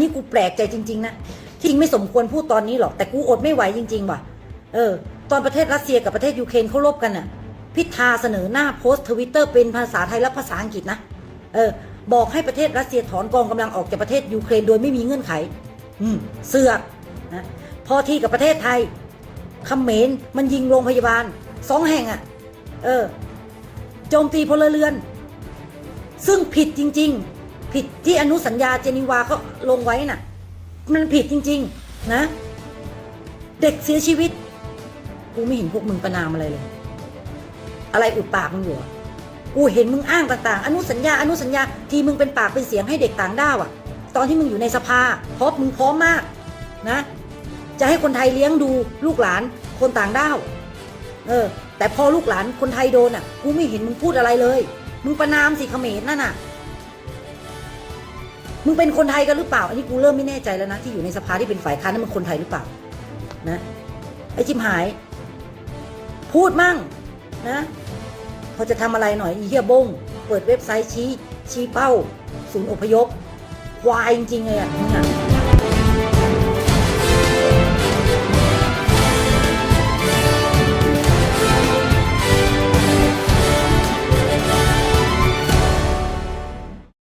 นี้กูแปลกใจจริง ๆ นะที่ยิงไม่สมควรพูดตอนนี้หรอก แต่กูอดไม่ไหวจริง ๆ ว่ะ เออ ตอนประเทศรัสเซียกับประเทศยูเครนเขารบกันน่ะพิธาเสนอหน้าโพสต์ทวิตเตอร์เป็นภาษาไทยและภาษาอังกฤษนะ เออ บอกให้ประเทศรัสเซียถอนกองกำลังออกจากประเทศยูเครนโดยไม่มีเงื่อนไข อืม เสือกนะพอที่กับประเทศไทยเขมรมันยิงโรงพยาบาลสองแห่งอะ่ะ เออ โจมตีพลเรือน ซึ่งผิดจริง ๆ ผิดที่อนุสัญญาเจนีวาเขาลงไว้น่ะ มันผิดจริง ๆ นะ เด็กเสียชีวิต กูไม่เห็นพวกมึงประนามอะไรเลย อะไรอุดปากมึงอยู่อกูเห็นมึงอ้างต่างๆ อนุสัญญา อนุสัญญา ทีมึงเป็นปากเป็นเสียงให้เด็กต่างด้าวอะตอนที่มึงอยู่ในสภาพราะมึงพร้อมมาก นะ จะให้คนไทยเลี้ยงดูลูกหลานคนต่างด้าว เออ แต่พอลูกหลานคนไทยโดนอะ กูไม่เห็นมึงพูดอะไรเลย มึงประนามสิเขมรนั่นน่ะ มึงเป็นคนไทยกันหรือเปล่า อันนี้กูเริ่มไม่แน่ใจแล้วนะ ที่อยู่ในสภาที่เป็นฝ่ายค้านนั่นมึงคนไทยหรือเปล่า นะ ไอ้จิมหาย พูดมั่งนะเขาจะทำอะไรหน่อยอีเฮียบง เปิดเว็บไซต์ชี้ ชี้เป้า ศูนย์อพยพ ควายจริงๆเลยอะมึงอะ